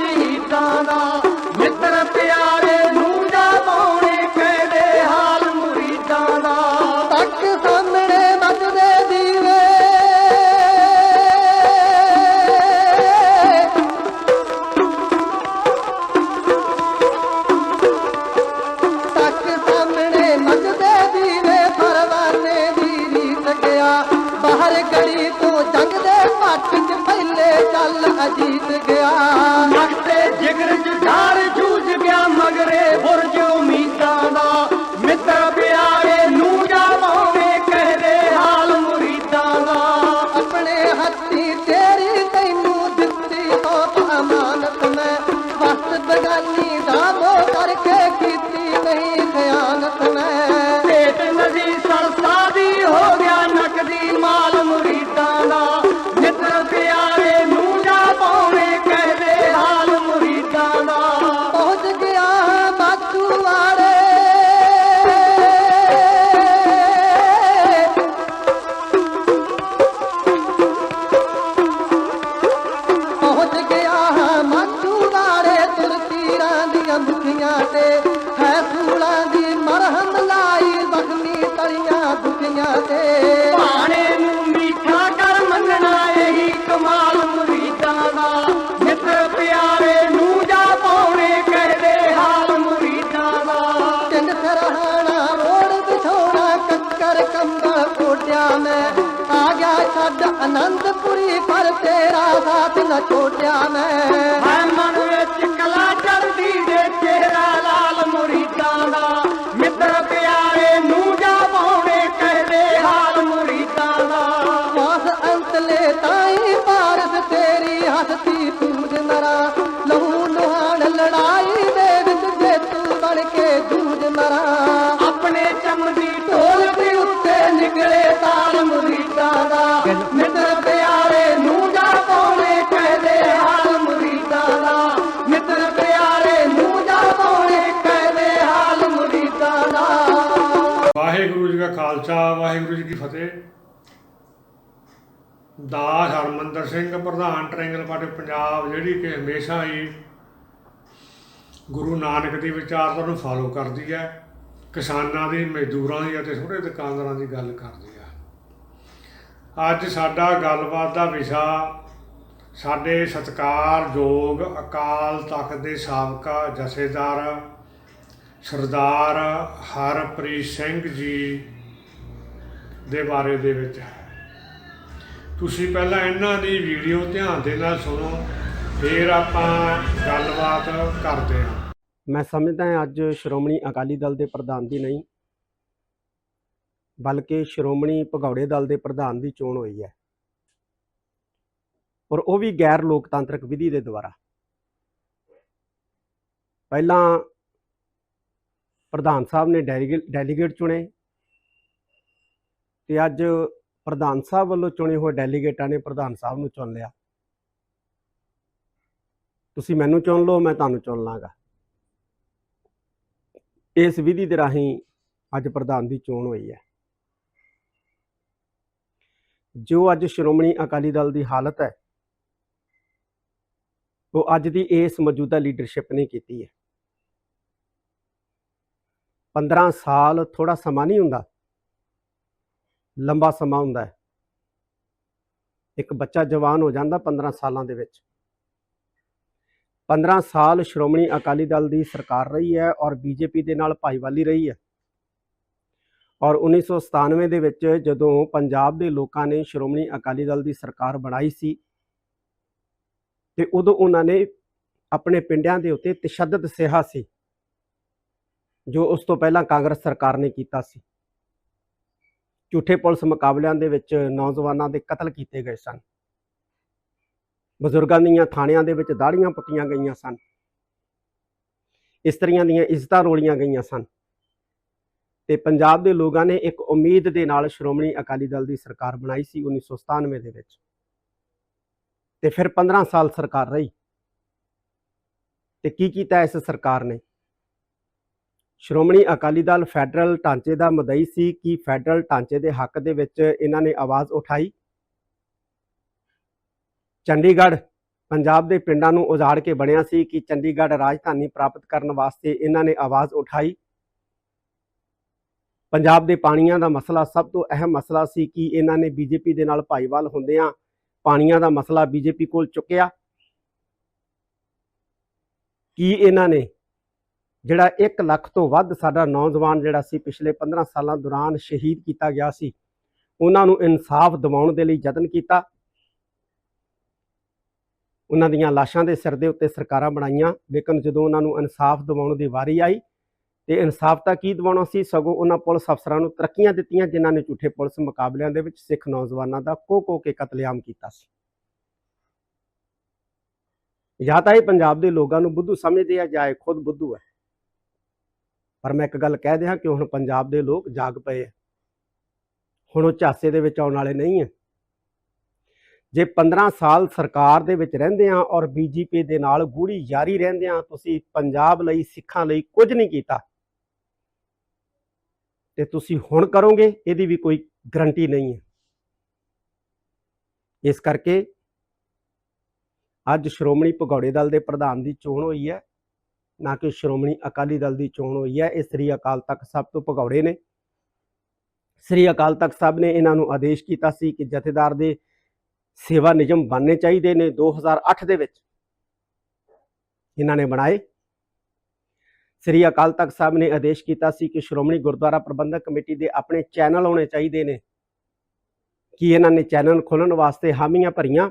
ਸ਼ਹੀਦਾਂ ਦਾ ਮਿੱਤਰ ਪਿਆਰੇ ਨੂੰ ਜਾ ਪਾਉਣੇ ਹਾਲ ਮੁਰੀਦਾਂ ਦਾ? ਤੱਕ ਸਾਹਮਣੇ ਮੱਚਦੇ ਦੀਵੇ। ਤੱਕ ਸਾਹਮਣੇ ਮੱਚਦੇ ਦੀਵੇ, ਪਰਵਾਨੇ ਦੀ ਰੀਤ ਗਿਆ। ਬਾਹਰ ਗਲੀ ਤੋਂ ਜੰਗ ਦੇ ਪੱਟ 'ਚ ਪਹਿਲੇ ਚੱਲ ਅਜੀਤ ਗਿਆ Thank you. ਛੱਡ ਆਨੰਦਪੁਰੀ ਪਰ ਤੇਰਾ ਸਾਥ ਨਾ ਛੋਟਿਆ ਮੈਂ। ਮਨ ਵਿੱਚ ਕਲਾ ਚੜਦੀ ਦਾਸ ਹਰਮੰਦਰ ਸਿੰਘ, ਪ੍ਰਧਾਨ ਟ੍ਰੈਂਗਲ ਪਾਰਟੀ, ਪੰਜਾਬ, ਜਿਹੜੀ ਕਿ ਹਮੇਸ਼ਾ ਹੀ ਗੁਰੂ ਨਾਨਕ ਦੀ ਵਿਚਾਰਧਾਰਾ ਨੂੰ ਫਾਲੋ ਕਰਦੀ ਹੈ, ਕਿਸਾਨਾਂ ਦੀ, ਮਜ਼ਦੂਰਾਂ ਦੀ ਅਤੇ ਛੋਟੇ ਦੁਕਾਨਦਾਰਾਂ ਦੀ ਗੱਲ ਕਰਦੀ ਹੈ। ਅੱਜ ਸਾਡਾ ਗੱਲਬਾਤ ਦਾ ਵਿਸ਼ਾ ਸਾਡੇ ਸਤਿਕਾਰਯੋਗ ਅਕਾਲ ਤਖਤ ਦੇ ਸਾਬਕਾ ਜਥੇਦਾਰ ਸਰਦਾਰ ਹਰਪ੍ਰੀਤ ਸਿੰਘ ਜੀ ਦੇ ਬਾਰੇ ਦੇ ਵਿੱਚ ਹੈ। ਤੁਸੀਂ ਪਹਿਲਾਂ ਇਹਨਾਂ ਦੀ ਵੀਡੀਓ ਧਿਆਨ ਦੇ ਨਾਲ ਸੁਣੋ, ਫਿਰ ਆਪਾਂ ਗੱਲਬਾਤ ਕਰਦੇ ਹਾਂ। ਮੈਂ ਸਮਝਦਾ ਹਾਂ ਅੱਜ ਸ਼੍ਰੋਮਣੀ ਅਕਾਲੀ ਦਲ ਦੇ ਪ੍ਰਧਾਨ ਦੀ ਨਹੀਂ, ਬਲਕਿ ਸ਼੍ਰੋਮਣੀ ਭਗੌੜੇ ਦਲ ਦੇ ਪ੍ਰਧਾਨ ਦੀ ਚੋਣ ਹੋਈ ਹੈ। ਔਰ ਉਹ ਵੀ ਗੈਰ ਲੋਕਤਾਂਤਰਿਕ ਵਿਧੀ ਦੇ ਦੁਆਰਾ। ਪਹਿਲਾਂ ਪ੍ਰਧਾਨ ਸਾਹਿਬ ਨੇ ਡੈਲੀਗੇ- ਡੈਲੀਗੇਟ ਚੁਣੇ, ਤੇ ਅੱਜ ਪ੍ਰਧਾਨ ਸਾਹਿਬ ਵੱਲੋਂ ਚੁਣੇ ਹੋਏ ਡੈਲੀਗੇਟਾਂ ਨੇ ਪ੍ਰਧਾਨ ਸਾਹਿਬ ਨੂੰ ਚੁਣ ਲਿਆ। ਤੁਸੀਂ ਮੈਨੂੰ ਚੁਣ ਲਓ, ਮੈਂ ਤੁਹਾਨੂੰ ਚੁਣ ਲਾਂਗਾ। ਇਸ ਵਿਧੀ ਦੇ ਰਾਹੀਂ ਅੱਜ ਪ੍ਰਧਾਨ ਦੀ ਚੋਣ ਹੋਈ ਹੈ। ਜੋ ਅੱਜ ਸ਼੍ਰੋਮਣੀ ਅਕਾਲੀ ਦਲ ਦੀ ਹਾਲਤ ਹੈ, ਉਹ ਅੱਜ ਦੀ ਇਸ ਮੌਜੂਦਾ ਲੀਡਰਸ਼ਿਪ ਨੇ ਕੀਤੀ ਹੈ। 15 ਸਾਲ ਥੋੜਾ ਸਮਾਂ ਨਹੀਂ ਹੁੰਦਾ। ਲੰਬਾ ਸਮਾਂ ਹੁੰਦਾ ਹੈ। ਇੱਕ ਬੱਚਾ ਜਵਾਨ ਹੋ ਜਾਂਦਾ 15 ਸਾਲਾਂ ਦੇ ਵਿੱਚ। 15 ਸਾਲ ਸ਼੍ਰੋਮਣੀ ਅਕਾਲੀ ਦਲ ਦੀ ਸਰਕਾਰ ਰਹੀ ਹੈ ਔਰ ਬੀਜੇਪੀ ਦੇ ਨਾਲ ਭਾਈਵਾਲੀ ਰਹੀ ਹੈ। ਔਰ 1997 ਦੇ ਵਿੱਚ ਜਦੋਂ ਪੰਜਾਬ ਦੇ ਲੋਕਾਂ ਨੇ ਸ਼੍ਰੋਮਣੀ ਅਕਾਲੀ ਦਲ ਦੀ ਸਰਕਾਰ ਬਣਾਈ ਸੀ, ਤੇ ਉਦੋਂ ਉਹਨਾਂ ਨੇ ਆਪਣੇ ਪਿੰਡਾਂ ਦੇ ਉੱਤੇ ਤਸ਼ੱਦਦ ਸਿਹਾ ਸੀ, ਜੋ ਉਸ ਤੋਂ ਪਹਿਲਾਂ ਕਾਂਗਰਸ ਸਰਕਾਰ ਨੇ ਕੀਤਾ ਸੀ। ਝੂਠੇ ਪੁਲਿਸ ਮੁਕਾਬਲਿਆਂ ਦੇ ਵਿੱਚ ਨੌਜਵਾਨਾਂ ਦੇ ਕਤਲ ਕੀਤੇ ਗਏ ਸਨ। ਬਜ਼ੁਰਗਾਂ ਦੀਆਂ ਥਾਣਿਆਂ ਦੇ ਵਿੱਚ ਦਾੜੀਆਂ ਪੁੱਟੀਆਂ ਗਈਆਂ ਸਨ। ਇਸਤਰੀਆਂ ਦੀਆਂ ਇੱਜ਼ਤਾਂ ਰੋਲੀਆਂ ਗਈਆਂ ਸਨ। ਤੇ ਪੰਜਾਬ ਦੇ ਲੋਕਾਂ ਨੇ ਇੱਕ ਉਮੀਦ ਦੇ ਨਾਲ ਸ਼੍ਰੋਮਣੀ ਅਕਾਲੀ ਦਲ ਦੀ ਸਰਕਾਰ ਬਣਾਈ ਸੀ 1997 ਦੇ ਵਿੱਚ। ਤੇ ਫਿਰ 15 ਸਾਲ ਸਰਕਾਰ ਰਹੀ। ਤੇ ਕੀ ਕੀਤਾ ਇਸ ਸਰਕਾਰ ਨੇ? ਸ਼੍ਰੋਮਣੀ ਅਕਾਲੀ ਦਲ ਫੈਡਰਲ ਢਾਂਚੇ ਦਾ ਮਦਈ ਸੀ। ਕਿ ਫੈਡਰਲ ਢਾਂਚੇ ਦੇ ਹੱਕ ਦੇ ਵਿੱਚ ਇਹਨਾਂ ਨੇ ਆਵਾਜ਼ ਉਠਾਈ? ਚੰਡੀਗੜ੍ਹ, ਪੰਜਾਬ ਦੇ ਪਿੰਡਾਂ ਨੂੰ ਉਜਾੜ ਕੇ ਬਣਿਆ ਸੀ ਕਿ ਚੰਡੀਗੜ੍ਹ ਰਾਜਧਾਨੀ ਪ੍ਰਾਪਤ ਕਰਨ ਵਾਸਤੇ ਇਹਨਾਂ ਨੇ ਆਵਾਜ਼ ਉਠਾਈ। ਪੰਜਾਬ ਦੇ ਪਾਣੀਆਂ ਦਾ ਮਸਲਾ ਸਭ ਤੋਂ ਅਹਿਮ ਮਸਲਾ ਸੀ ਕਿ ਇਹਨਾਂ ਨੇ ਬੀਜੇਪੀ ਦੇ ਨਾਲ ਭਾਈਵਾਲ ਹੁੰਦਿਆਂ ਪਾਣੀਆਂ ਦਾ ਮਸਲਾ ਬੀਜੇਪੀ ਕੋਲ ਚੁੱਕਿਆ। ਕੀ ਇਹਨਾਂ ਨੇ ਜਿਹੜਾ 1 ਲੱਖ ਤੋਂ ਵੱਧ ਸਾਡਾ ਨੌਜਵਾਨ ਜਿਹੜਾ ਸੀ, ਪਿਛਲੇ 15 ਸਾਲਾਂ ਦੌਰਾਨ ਸ਼ਹੀਦ ਕੀਤਾ ਗਿਆ ਸੀ। ਉਹਨਾਂ ਨੂੰ ਇਨਸਾਫ ਦਿਵਾਉਣ ਦੇ ਲਈ ਯਤਨ ਕੀਤਾ। ਉਹਨਾਂ ਦੀਆਂ ਲਾਸ਼ਾਂ ਦੇ ਸਿਰ ਦੇ ਉੱਤੇ ਸਰਕਾਰਾਂ ਬਣਾਈਆਂ। ਲੇਕਿਨ ਜਦੋਂ ਉਹਨਾਂ ਨੂੰ ਇਨਸਾਫ ਦਿਵਾਉਣ ਦੀ ਵਾਰੀ ਆਈ ਤੇ ਇਨਸਾਫ ਤਾਂ ਕੀ ਦਿਵਾਉਣਾ ਸੀ? ਸਗੋਂ ਉਹਨਾਂ ਪੁਲਿਸ ਅਫਸਰਾਂ ਨੂੰ ਤਰੱਕੀਆਂ ਦਿੱਤੀਆਂ, ਜਿਨ੍ਹਾਂ ਨੇ ਝੂਠੇ ਪੁਲਿਸ ਮੁਕਾਬਲਿਆਂ ਦੇ ਵਿੱਚ ਸਿੱਖ ਨੌਜਵਾਨਾਂ ਦਾ ਕੋ ਕੋ ਕੇ ਕਤਲੇਆਮ ਕੀਤਾ ਸੀ। ਜਾਂ ਤਾਂ ਇਹ ਪੰਜਾਬ ਦੇ ਲੋਕਾਂ ਨੂੰ ਬੁੱਧੂ ਸਮਝਦੇ ਆ ਜਾਂ ਇਹ ਖੁਦ ਬੁੱਧੂ ਹੈ। ਪਰ ਮੈਂ ਇੱਕ ਗੱਲ ਕਹਿ ਦਿਆਂ ਕਿ ਹੁਣ ਪੰਜਾਬ ਦੇ ਲੋਕ ਜਾਗ ਪਏ ਆ। ਹੁਣ ਉਹ ਝਾਸੇ ਦੇ ਵਿੱਚ ਆਉਣ ਵਾਲੇ ਨਹੀਂ ਹੈ ਜੇ 15 ਸਾਲ ਸਰਕਾਰ ਦੇ ਵਿੱਚ ਰਹਿੰਦੇ ਆ ਔਰ ਬੀਜੇਪੀ ਦੇ ਨਾਲ ਗੂੜੀ ਯਾਰੀ ਰਹਿੰਦੇ ਆ, ਤੁਸੀਂ ਪੰਜਾਬ ਲਈ, ਸਿੱਖਾਂ ਲਈ ਕੁਝ ਨਹੀਂ ਕੀਤਾ। ਤੇ ਤੁਸੀਂ ਹੁਣ ਕਰੋਗੇ, ਇਹਦੀ ਵੀ ਕੋਈ ਗਰੰਟੀ ਨਹੀਂ ਹੈ ਇਸ ਕਰਕੇ ਅੱਜ ਸ਼੍ਰੋਮਣੀ ਭਗੌੜੇ ਦਲ ਦੇ ਪ੍ਰਧਾਨ ਦੀ ਚੋਣ ਹੋਈ ਹੈ। ਨਾ ਕਿ ਸ਼੍ਰੋਮਣੀ ਅਕਾਲੀ ਦਲ ਦੀ ਚੋਣ ਹੋਈ ਹੈ। ਇਹ ਸ੍ਰੀ ਅਕਾਲ ਤਖਤ ਸਾਹਿਬ ਤੋਂ ਭਗੌੜੇ ਨੇ। ਸ੍ਰੀ ਅਕਾਲ ਤਖਤ ਸਾਹਿਬ ਨੇ ਇਹਨਾਂ ਨੂੰ ਆਦੇਸ਼ ਕੀਤਾ ਸੀ ਕਿ ਜਥੇਦਾਰ ਦੇ ਸੇਵਾ ਨਿਯਮ ਬਣਨੇ ਚਾਹੀਦੇ ਨੇ 2008 ਦੇ ਵਿੱਚ। ਇਹਨਾਂ ਨੇ ਬਣਾਏ। ਸ੍ਰੀ ਅਕਾਲ ਤਖਤ ਸਾਹਿਬ ਨੇ ਆਦੇਸ਼ ਕੀਤਾ ਸੀ ਕਿ ਸ਼੍ਰੋਮਣੀ ਗੁਰਦੁਆਰਾ ਪ੍ਰਬੰਧਕ ਕਮੇਟੀ ਦੇ ਆਪਣੇ ਚੈਨਲ ਹੋਣੇ ਚਾਹੀਦੇ ਨੇ। ਕਿ ਇਹਨਾਂ ਨੇ ਚੈਨਲ ਖੋਲਣ ਵਾਸਤੇ ਹਾਮੀਆਂ ਭਰੀਆਂ।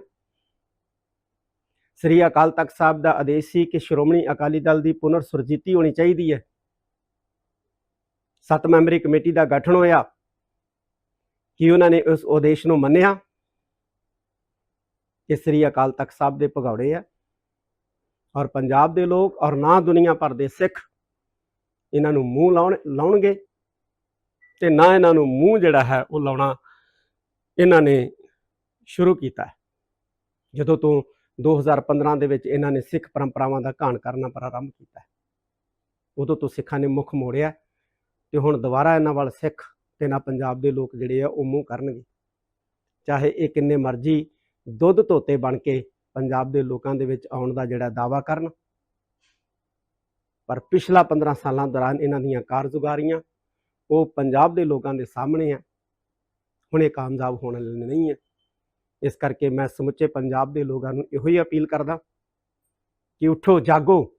ਸ੍ਰੀ ਅਕਾਲ ਤਖਤ ਸਾਹਿਬ ਦਾ ਆਦੇਸ਼ ਸੀ ਕਿ ਸ਼੍ਰੋਮਣੀ ਅਕਾਲੀ ਦਲ ਦੀ ਪੁਨਰ ਸੁਰਜੀਤੀ ਹੋਣੀ ਚਾਹੀਦੀ ਹੈ। ਸੱਤ ਮੈਂਬਰੀ ਕਮੇਟੀ ਦਾ ਗਠਨ ਹੋਇਆ। ਕਿ ਉਹਨਾਂ ਨੇ ਉਸ ਉਦੇਸ਼ ਨੂੰ ਮੰਨਿਆ? ਕਿ ਸ੍ਰੀ ਅਕਾਲ ਤਖਤ ਸਾਹਿਬ ਦੇ ਭਗੌੜੇ ਆ ਔਰ ਪੰਜਾਬ ਦੇ ਲੋਕ ਔਰ ਨਾ ਦੁਨੀਆ ਭਰ ਦੇ ਸਿੱਖ ਇਹਨਾਂ ਨੂੰ ਮੂੰਹ ਲਾਉਣ, ਲਾਉਣਗੇ ਤੇ ਨਾ ਇਹਨਾਂ ਨੂੰ ਮੂੰਹ ਜਿਹੜਾ ਹੈ ਉਹ ਲਾਉਣਾ ਇਹਨਾਂ ਨੇ ਸ਼ੁਰੂ ਕੀਤਾ ਜਦੋਂ ਤੋਂ 2015 ਦੇ ਵਿੱਚ ਇਹਨਾਂ ਨੇ ਸਿੱਖ ਪਰੰਪਰਾਵਾਂ ਦਾ ਘਾਣ ਕਰਨਾ ਪ੍ਰਾਰੰਭ ਕੀਤਾ ਉਦੋਂ ਤੋਂ ਸਿੱਖਾਂ ਨੇ ਮੁੱਖ ਮੋੜਿਆ ਤੇ ਹੁਣ ਦੁਬਾਰਾ ਇਹਨਾਂ ਵੱਲ ਸਿੱਖ ਤੇ ਨਾ ਪੰਜਾਬ ਦੇ ਲੋਕ ਜਿਹੜੇ ਆ ਉਹ ਮੂੰਹ ਕਰਨਗੇ। ਚਾਹੇ ਇਹ ਕਿੰਨੇ ਮਰਜ਼ੀ ਦੁੱਧ ਧੋਤੇ ਬਣ ਕੇ ਪੰਜਾਬ ਦੇ ਲੋਕਾਂ ਦੇ ਵਿੱਚ ਆਉਣ ਦਾ ਜਿਹੜਾ ਦਾਵਾ ਕਰਨ, ਪਰ ਪਿਛਲਾ 15 ਸਾਲਾਂ ਦੌਰਾਨ ਇਹਨਾਂ ਦੀਆਂ ਕਾਰਜੁਗਾਰੀਆਂ ਉਹ ਪੰਜਾਬ ਦੇ ਲੋਕਾਂ ਦੇ ਸਾਹਮਣੇ ਆ। ਹੁਣ ਇਹ ਕਾਮਯਾਬ ਹੋਣ ਵਾਲੇ ਨਹੀਂ ਹੈ ਇਸ ਕਰਕੇ ਮੈਂ ਸਮੁੱਚੇ ਪੰਜਾਬ ਦੇ ਲੋਕਾਂ ਨੂੰ ਇਹੋ ਹੀ ਅਪੀਲ ਕਰਦਾ ਕਿ ਉਠੋ, ਜਾਗੋ।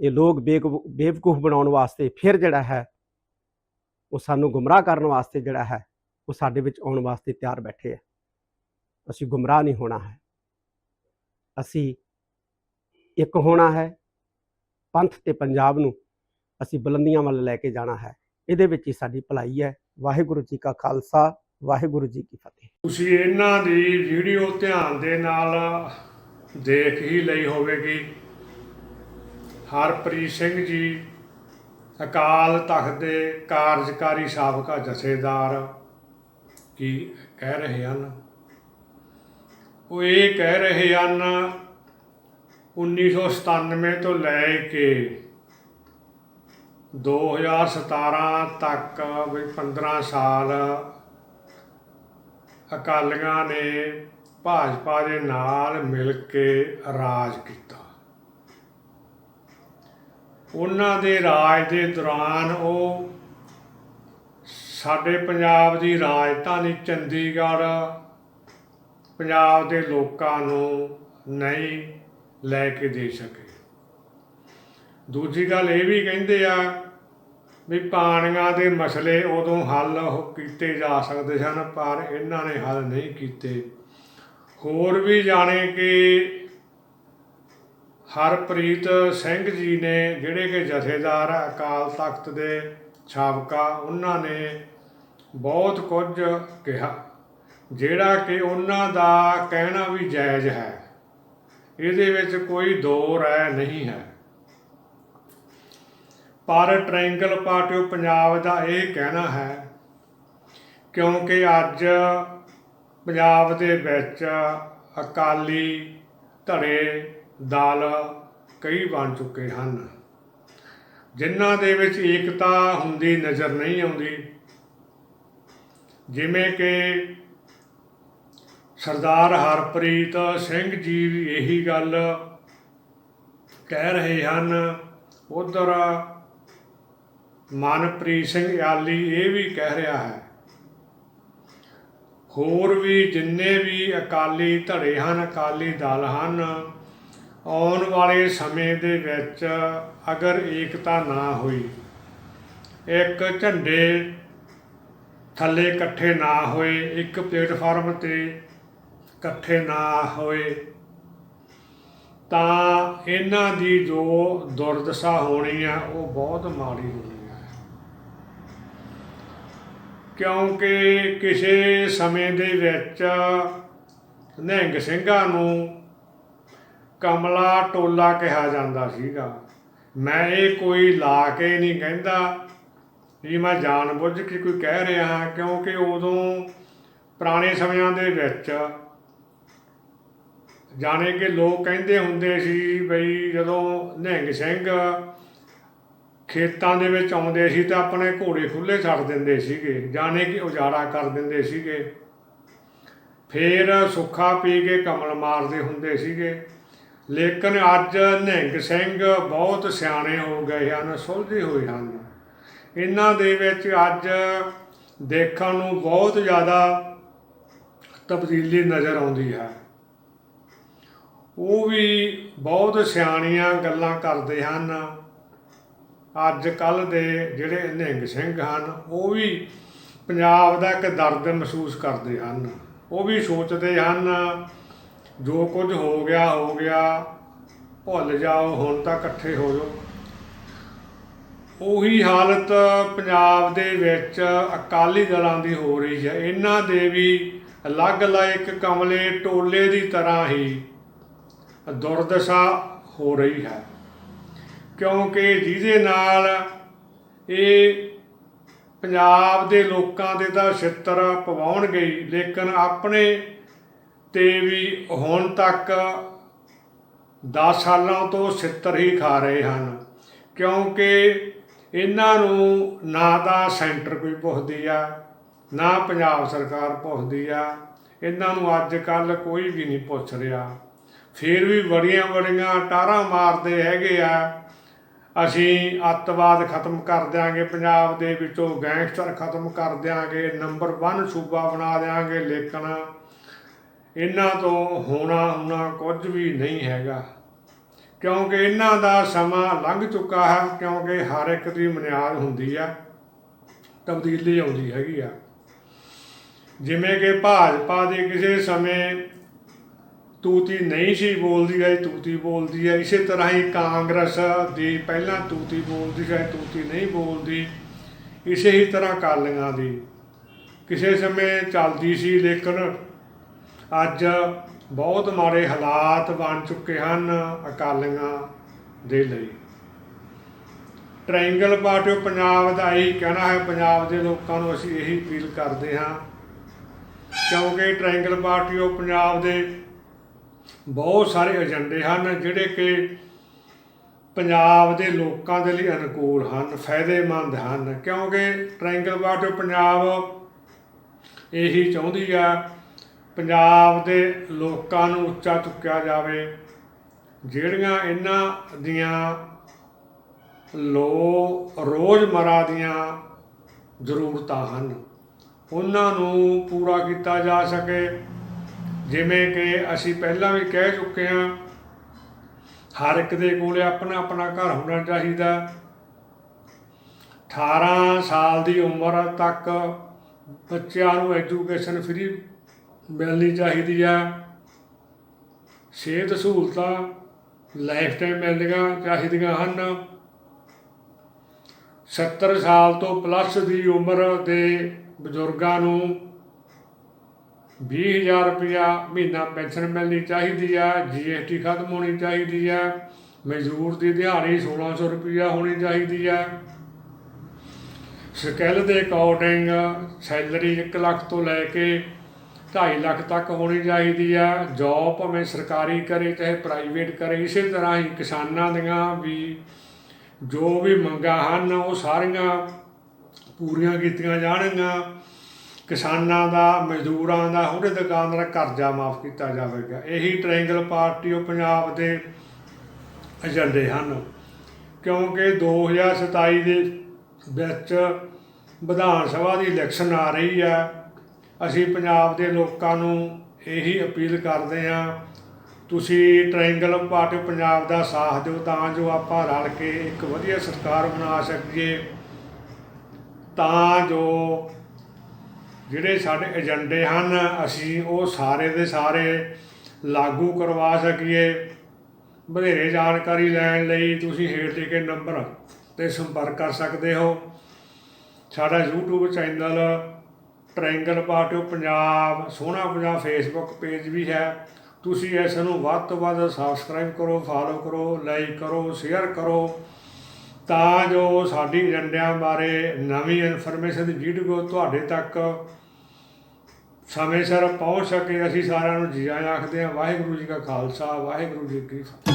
ਇਹ ਲੋਕ ਬੇਵਕੂ- ਬੇਵਕੂਫ ਬਣਾਉਣ ਵਾਸਤੇ ਫਿਰ ਜਿਹੜਾ ਹੈ, ਉਹ ਸਾਨੂੰ ਗੁੰਮਰਾਹ ਕਰਨ ਵਾਸਤੇ ਜਿਹੜਾ ਹੈ, ਉਹ ਸਾਡੇ ਵਿੱਚ ਆਉਣ ਵਾਸਤੇ ਤਿਆਰ ਬੈਠੇ ਆ। ਅਸੀਂ ਗੁੰਮਰਾਹ ਨਹੀਂ ਹੋਣਾ ਹੈ। ਅਸੀਂ ਇੱਕ ਹੋਣਾ ਹੈ, ਪੰਥ ਤੇ ਪੰਜਾਬ ਨੂੰ ਅਸੀਂ ਬੁਲੰਦੀਆਂ ਵੱਲ ਲੈ ਕੇ ਜਾਣਾ ਹੈ। ਇਹਦੇ ਵਿੱਚ ਹੀ ਸਾਡੀ ਭਲਾਈ ਹੈ। ਵਾਹਿਗੁਰੂ ਜੀ ਕਾ ਖਾਲਸਾ। ਵਾਹਿਗੁਰੂ ਜੀ ਕੀ ਫਤਿਹ। ਤੁਸੀਂ ਇਹਨਾਂ ਦੀ ਵੀਡੀਓ ਧਿਆਨ ਦੇ ਨਾਲ ਦੇਖ ਹੀ ਲਈ ਹੋਵੇਗੀ। ਹਰਪ੍ਰੀਤ ਸਿੰਘ ਜੀ, ਅਕਾਲ ਤਖਤ ਦੇ ਕਾਰਜਕਾਰੀ ਸਾਬਕਾ ਜਥੇਦਾਰ ਕੀ ਕਹਿ ਰਹੇ ਹਨ? ਉਹ ਇਹ ਕਹਿ ਰਹੇ ਹਨ 1997 ਤੋਂ ਲੈ ਕੇ 2017 ਤੱਕ ਵੀ 15 ਸਾਲ ਅਕਾਲੀਆਂ ਨੇ ਭਾਜਪਾ ਦੇ ਨਾਲ ਮਿਲ ਕੇ ਰਾਜ ਕੀਤਾ। ਉਹਨਾਂ ਦੇ ਰਾਜ ਦੇ ਦੌਰਾਨ ਉਹ ਸਾਡੇ ਪੰਜਾਬ ਦੀ ਰਾਜਧਾਨੀ ਚੰਡੀਗੜ੍ਹ ਪੰਜਾਬ ਦੇ ਲੋਕਾਂ ਨੂੰ ਨਹੀਂ ਲੈ ਕੇ ਦੇ ਸਕੇ। ਦੂਜੀ ਗੱਲ ਇਹ ਵੀ ਕਹਿੰਦੇ ਆ ਵੀ ਪਾਣੀਆਂ ਦੇ ਮਸਲੇ ਉਦੋਂ ਹੱਲ ਕੀਤੇ ਜਾ ਸਕਦੇ ਸਨ, ਪਰ ਇਹਨਾਂ ਨੇ ਹੱਲ ਨਹੀਂ ਕੀਤੇ। ਹੋਰ ਵੀ ਜਾਣੇ ਕਿ ਹਰਪ੍ਰੀਤ ਸਿੰਘ ਜੀ ਨੇ, ਜਿਹੜੇ ਕਿ ਜਥੇਦਾਰ ਅਕਾਲ ਤਖਤ ਦੇ ਸਾਬਕਾ, ਉਹਨਾਂ ਨੇ ਬਹੁਤ ਕੁਝ ਕਿਹਾ, ਜਿਹੜਾ ਕਿ ਉਹਨਾਂ ਦਾ ਕਹਿਣਾ ਵੀ ਜਾਇਜ਼ ਹੈ। ਇਹਦੇ ਵਿੱਚ ਕੋਈ ਦੋ ਰਾਏ ਨਹੀਂ ਹੈ। ਪਰ ਟ੍ਰਾਇੰਗਲ ਪਾਰਟੀ ਆਫ ਪੰਜਾਬ ਦਾ ਇਹ ਕਹਿਣਾ ਹੈ, ਕਿਉਂਕਿ ਅੱਜ ਪੰਜਾਬ ਦੇ ਵਿੱਚ ਅਕਾਲੀ ਧੜੇ ਦਲ ਕਈ ਬਣ ਚੁੱਕੇ ਹਨ। ਜਿਨ੍ਹਾਂ ਦੇ ਵਿੱਚ ਏਕਤਾ ਹੁੰਦੀ ਨਜ਼ਰ ਨਹੀਂ ਆਉਂਦੀ, ਜਿਵੇਂ ਕਿ ਸਰਦਾਰ ਹਰਪ੍ਰੀਤ ਸਿੰਘ ਜੀ ਵੀ ਇਹੀ ਗੱਲ ਕਹਿ ਰਹੇ ਹਨ, ਉਧਰ ਮਨਪ੍ਰੀਤ ਸਿੰਘ ਆਲੀ ਇਹ ਵੀ ਕਹਿ ਰਿਹਾ ਹੈ, ਹੋਰ ਵੀ ਜਿੰਨੇ ਵੀ ਅਕਾਲੀ ਧੜੇ ਹਨ, ਅਕਾਲੀ ਦਲ ਹਨ, ਆਉਣ ਵਾਲੇ ਸਮੇਂ ਦੇ ਵਿੱਚ ਅਗਰ ਏਕਤਾ ਨਾ ਹੋਈ, ਇੱਕ ਝੰਡੇ ਥੱਲੇ ਇਕੱਠੇ ਨਾ ਹੋਏ, ਇੱਕ ਪਲੇਟਫਾਰਮ ਤੇ ਇਕੱਠੇ ਨਾ ਹੋਏ, ਤਾਂ ਇਹਨਾਂ ਦੀ ਜੋ ਦੁਰਦਸ਼ਾ ਹੋਣੀ ਆ, ਉਹ ਬਹੁਤ ਮਾੜੀ ਹੋਣੀ ਆ ਕਿਉਂਕਿ ਕਿਸੇ ਸਮੇਂ ਦੇ ਵਿੱਚ ਨਿਹੰਗ ਸਿੰਘਾਂ ਨੂੰ ਕਮਲਾ ਟੋਲਾ ਕਿਹਾ ਜਾਂਦਾ ਸੀਗਾ। ਮੈਂ ਇਹ ਕੋਈ ਲਾ ਕੇ ਨਹੀਂ ਕਹਿੰਦਾ ਵੀ ਮੈਂ ਜਾਣਬੁੱਝ ਕੇ ਕੋਈ ਕਹਿ ਰਿਹਾ ਹਾਂ, ਕਿਉਂਕਿ ਉਦੋਂ ਪੁਰਾਣੇ ਸਮਿਆਂ ਦੇ ਵਿੱਚ ਜਾਣੇ ਕਿ ਲੋਕ ਕਹਿੰਦੇ ਹੁੰਦੇ ਸੀ ਬਈ ਜਦੋਂ ਨਿਹੰਗ ਸਿੰਘ ਖੇਤਾਂ ਦੇ ਵਿੱਚ ਆਉਂਦੇ ਸੀ ਤਾਂ ਆਪਣੇ ਘੋੜੇ ਖੁੱਲੇ ਛੱਡ ਦਿੰਦੇ ਸੀਗੇ, ਜਾਣੇ ਕਿ ਉਜਾੜਾ ਕਰ ਦਿੰਦੇ ਸੀਗੇ। ਫੇਰ ਸੁੱਖਾ ਪੀ ਕੇ ਕਮਲ ਮਾਰਦੇ ਹੁੰਦੇ ਸੀਗੇ। ਲੇਕਿਨ ਅੱਜ ਨਿਹੰਗ ਸਿੰਘ ਬਹੁਤ ਸਿਆਣੇ ਹੋ ਗਏ ਹਨ, ਸੁਲਝੇ ਹੋਏ ਹਨ। ਇਹਨਾਂ ਦੇ ਵਿੱਚ ਅੱਜ ਦੇਖਣ ਨੂੰ ਬਹੁਤ ਜ਼ਿਆਦਾ ਤਬਦੀਲੀ ਨਜ਼ਰ ਆਉਂਦੀ ਹੈ। ਉਹ ਵੀ ਬਹੁਤ ਸਿਆਣੀਆਂ ਗੱਲਾਂ ਕਰਦੇ ਹਨ। ਅੱਜ ਕੱਲ ਦੇ ਜਿਹੜੇ ਨਿਹੰਗ ਸਿੰਘ ਹਨ, ਉਹ ਵੀ ਪੰਜਾਬ ਦਾ ਇੱਕ ਦਰਦ ਮਹਿਸੂਸ ਕਰਦੇ ਹਨ। ਉਹ ਵੀ ਸੋਚਦੇ ਹਨ, ਜੋ ਕੁਝ ਹੋ ਗਿਆ ਹੋ ਗਿਆ, ਭੁੱਲ ਜਾਓ, ਹੁਣ ਤਾਂ ਇਕੱਠੇ ਹੋ ਜਾਓ। ਉਹੀ ਹਾਲਤ ਪੰਜਾਬ ਦੇ ਵਿੱਚ ਅਕਾਲੀ ਦਲਾਂ ਦੀ ਹੋ ਰਹੀ ਹੈ। ਇਹਨਾਂ ਦੇ ਵੀ ਅਲੱਗ-ਅਲੱਗ ਕਮਲੇ ਟੋਲੇ ਦੀ ਤਰ੍ਹਾਂ ਹੀ ਦੁਰਦਸ਼ਾ ਹੋ ਰਹੀ ਹੈ। ਕਿਉਂਕਿ ਜਿਹਦੇ ਨਾਲ ਇਹ ਪੰਜਾਬ ਦੇ ਲੋਕਾਂ ਦੇ ਤਾਂ ਛਿੱਤਰ ਪਵਾਉਣਗੇ ਹੀ, ਲੇਕਿਨ ਆਪਣੇ ਤੇ ਵੀ ਹੁਣ ਤੱਕ 10 ਸਾਲਾਂ ਤੋਂ ਛਿੱਤਰ ਹੀ ਖਾ ਰਹੇ ਹਨ। ਕਿਉਂਕਿ ਇਹਨਾਂ ਨੂੰ ਨਾ ਤਾਂ ਸੈਂਟਰ ਕੋਈ ਪੁੱਛਦੀ ਆ ਨਾ ਪੰਜਾਬ ਸਰਕਾਰ ਪੁੱਛਦੀ ਆ ਇਹਨਾਂ ਨੂੰ ਅੱਜ ਕੱਲ ਕੋਈ ਵੀ ਨਹੀਂ ਪੁੱਛ ਰਿਹਾ। ਫਿਰ ਵੀ ਬੜੀਆਂ ਬੜੀਆਂ ਟਾਰਾਂ ਮਾਰਦੇ ਹੈਗੇ ਆ ਅਸੀਂ ਅੱਤਵਾਦ ਖਤਮ ਕਰ ਦਿਆਂਗੇ, ਪੰਜਾਬ ਦੇ ਵਿੱਚੋਂ ਗੈਂਗਸਟਰ ਖਤਮ ਕਰ ਦਿਆਂਗੇ, ਨੰਬਰ 1 ਸੂਬਾ ਬਣਾ ਦਿਆਂਗੇ, ਲੇਕਿਨ ਇਹਨਾਂ ਤੋਂ ਹੋਣਾ ਹੋਣਾ ਕੁਝ ਵੀ ਨਹੀਂ ਹੈਗਾ। ਕਿਉਂਕਿ ਇਹਨਾਂ ਦਾ ਸਮਾਂ ਲੰਘ ਚੁੱਕਾ ਹੈ, ਕਿਉਂਕਿ ਹਰ ਇੱਕ ਦੀ ਮਨਿਆਦ ਹੁੰਦੀ ਆ, ਤਬਦੀਲੀ ਆਉਂਦੀ ਹੈਗੀ ਆ। ਜਿਵੇਂ ਕਿ ਭਾਜਪਾ ਦੇ ਕਿਸੇ ਸਮੇਂ ਤੂਤੀ ਨਹੀਂ ਸੀ ਬੋਲਦੀ ਹੈ ਤੂਤੀ ਬੋਲਦੀ ਹੈ ਇਸੇ ਤਰ੍ਹਾਂ ਹੀ ਕਾਂਗਰਸ ਦੀ ਪਹਿਲਾਂ ਤੂਤੀ ਬੋਲਦੀ ਹੈ ਤੂਤੀ ਨਹੀਂ ਬੋਲਦੀ। ਇਸੇ ਹੀ ਤਰ੍ਹਾਂ ਕਾਲੀਆਂ ਦੀ। ਕਿਸੇ ਸਮੇਂ ਚੱਲਦੀ ਸੀ, ਲੇਕਿਨ ਅੱਜ ਬਹੁਤ ਮਾੜੇ ਹਾਲਾਤ ਬਣ ਚੁੱਕੇ ਹਨ ਅਕਾਲੀਆਂ ਦੇ ਲਈ। ਟ੍ਰਾਇੰਗਲ ਪਾਰਟੀ ਆਫ ਪੰਜਾਬ ਦਾ ਇਹੀ ਕਹਿਣਾ ਹੈ, ਪੰਜਾਬ ਦੇ ਲੋਕਾਂ ਨੂੰ ਅਸੀਂ ਇਹੀ ਅਪੀਲ ਕਰਦੇ ਹਾਂ। ਕਿਉਂਕਿ ਟ੍ਰਾਇੰਗਲ ਪਾਰਟੀ ਉਹ ਪੰਜਾਬ ਦੇ ਬਹੁਤ ਸਾਰੇ ਏਜੰਡੇ ਹਨ ਜਿਹੜੇ ਕਿ ਪੰਜਾਬ ਦੇ ਲੋਕਾਂ ਦੇ ਲਈ ਅਨੁਕੂਲ ਹਨ, ਫਾਇਦੇਮੰਦ ਹਨ, ਕਿਉਂਕਿ ਟ੍ਰਾਇੰਗਲ ਪਾਰਟੀ ਪੰਜਾਬ ਇਹੀ ਚਾਹੁੰਦੀ ਆ, ਪੰਜਾਬ ਦੇ ਲੋਕਾਂ ਨੂੰ ਉੱਚਾ ਚੁੱਕਿਆ ਜਾਵੇ। ਜਿਹੜੀਆਂ ਇਹਨਾਂ ਦੀਆਂ ਲੋ, ਰੋਜ਼ਮਰਾ ਦੀਆਂ ਜ਼ਰੂਰਤਾਂ ਹਨ, ਉਹਨਾਂ ਨੂੰ ਪੂਰਾ ਕੀਤਾ ਜਾ ਸਕੇ। ਜਿਵੇਂ ਕਿ ਅਸੀਂ ਪਹਿਲਾਂ ਵੀ ਕਹਿ ਚੁੱਕੇ ਹਾਂ, ਹਰ ਇੱਕ ਦੇ ਕੋਲ ਆਪਣਾ ਆਪਣਾ ਘਰ ਹੋਣਾ ਚਾਹੀਦਾ। 18 ਸਾਲ ਦੀ ਉਮਰ ਤੱਕ ਬੱਚਿਆਂ ਨੂੰ ਐਜੂਕੇਸ਼ਨ ਫ੍ਰੀ ਮਿਲਣੀ ਚਾਹੀਦੀ ਆ। ਸਿਹਤ ਸਹੂਲਤਾਂ ਲਾਈਫ ਟਾਈਮ ਮਿਲਣੀਆਂ ਚਾਹੀਦੀਆਂ ਹਨ। 70 ਸਾਲ ਤੋਂ ਪਲੱਸ ਦੀ ਉਮਰ ਦੇ ਬਜ਼ੁਰਗਾਂ ਨੂੰ 20000 ਰੁਪਇਆ ਮਹੀਨਾ ਪੈਨਸ਼ਨ ਮਿਲਣੀ ਚਾਹੀਦੀ ਆ ਜੀਐਸਟੀ ਖਤਮ ਹੋਣੀ ਚਾਹੀਦੀ ਆ, ਮਜ਼ਦੂਰ ਦੀ ਦਿਹਾੜੀ 1600 ਰੁਪਇਆ ਹੋਣੀ ਚਾਹੀਦੀ ਆ। ਸਕਿੱਲ ਦੇ ਅਕੋਰਡਿੰਗ ਸੈਲਰੀ 1 ਲੱਖ ਤੋਂ ਲੈ ਕੇ 2.5 ਲੱਖ ਤੱਕ ਹੋਣੀ ਚਾਹੀਦੀ ਆ। ਜੌਬ ਭਾਵੇਂ ਸਰਕਾਰੀ ਕਰੇ, ਚਾਹੇ ਪ੍ਰਾਈਵੇਟ ਕਰੇ, ਇਸੇ ਤਰ੍ਹਾਂ ਹੀ ਕਿਸਾਨਾਂ ਦੀਆਂ ਵੀ ਜੋ ਵੀ ਮੰਗਾਂ ਹਨ, ਉਹ ਸਾਰੀਆਂ ਪੂਰੀਆਂ ਕੀਤੀਆਂ ਜਾਣਗੀਆਂ। ਕਿਸਾਨਾਂ ਦਾ, ਮਜ਼ਦੂਰਾਂ ਦਾ ਉਹਦੇ ਦੁਕਾਨਦਾਰ ਕਰਜ਼ਾ ਮਾਫ ਕੀਤਾ ਜਾਵੇਗਾ। ਇਹੀ ਟ੍ਰਾਇੰਗਲ ਪਾਰਟੀ ਉਹ ਪੰਜਾਬ ਦੇ ਏਜੰਡੇ ਹਨ। ਕਿਉਂਕਿ 2027 ਦੇ ਵਿੱਚ ਵਿਧਾਨ ਸਭਾ ਦੀ ਇਲੈਕਸ਼ਨ ਆ ਰਹੀ ਹੈ। ਅਸੀਂ ਪੰਜਾਬ ਦੇ ਲੋਕਾਂ ਨੂੰ ਇਹੀ ਅਪੀਲ ਕਰਦੇ ਹਾਂ, ਤੁਸੀਂ ਟ੍ਰਾਇੰਗਲ ਪਾਰਟੀ ਪੰਜਾਬ ਦਾ ਸਾਥ ਦਿਓ ਤਾਂ ਜੋ ਆਪਾਂ ਰਲ ਕੇ ਇੱਕ ਵਧੀਆ ਸਰਕਾਰ ਬਣਾ ਸਕੀਏ। ਤਾਂ ਜੋ ਜਿਹੜੇ ਸਾਡੇ ਏਜੰਡੇ ਹਨ, ਅਸੀਂ ਉਹ ਸਾਰੇ ਦੇ ਸਾਰੇ ਲਾਗੂ ਕਰਵਾ ਸਕੀਏ। ਵਧੇਰੇ ਜਾਣਕਾਰੀ ਲੈਣ ਲਈ ਤੁਸੀਂ ਹੇਠ ਲਿਖੇ ਨੰਬਰ ਤੇ ਸੰਪਰਕ ਕਰ ਸਕਦੇ ਹੋ। ਸਾਡਾ YouTube channel triangle party Punjab, ਸੋਹਣਾ ਪੰਜਾਬ ਫੇਸਬੁੱਕ ਪੇਜ ਵੀ ਹੈ। ਤੁਸੀਂ ਇਸ ਨੂੰ ਵੱਧ ਤੋਂ ਵੱਧ ਸਬਸਕ੍ਰਾਈਬ ਕਰੋ ਫਾਲੋ ਕਰੋ ਲਾਈਕ ਕਰੋ ਸ਼ੇਅਰ ਕਰੋ। ਤਾਂ ਜੋ ਸਾਡੀ ਏਜੰਡਿਆਂ ਬਾਰੇ ਨਵੀਂ ਇਨਫੋਰਮੇਸ਼ਨ ਦੀ ਵੀਡੀਓ ਤੁਹਾਡੇ ਤੱਕ ਸਮੇਂ ਸਿਰ ਪਹੁੰਚ ਸਕੇ, ਅਸੀਂ ਸਾਰਿਆਂ ਨੂੰ ਜੀ ਆਇਆਂ ਆਖਦੇ ਹਾਂ, ਵਾਹਿਗੁਰੂ ਜੀ ਕਾ ਖਾਲਸਾ, ਵਾਹਿਗੁਰੂ ਜੀ ਕੀ ਫਤਿਹ।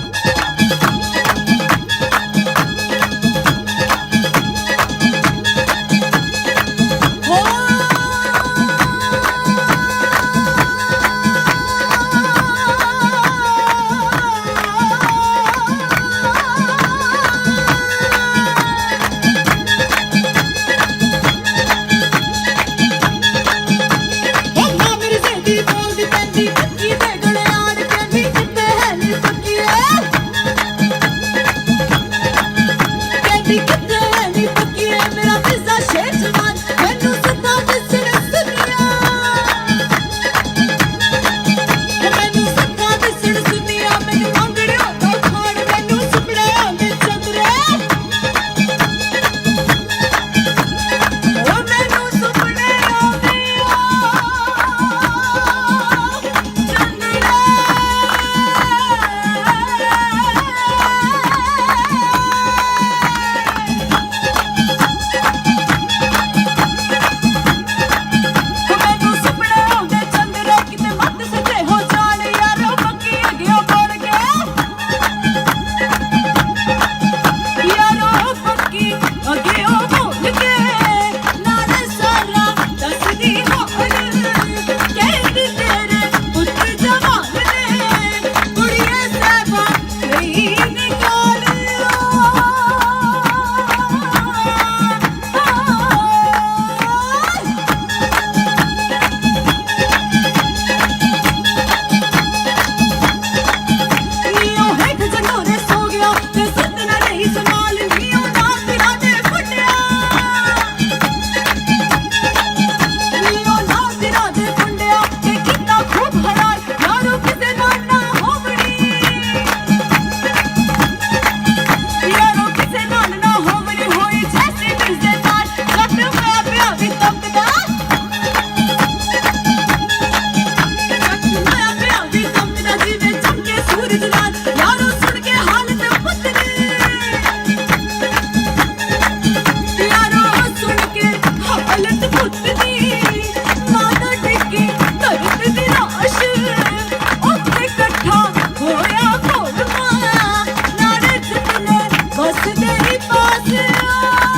发现。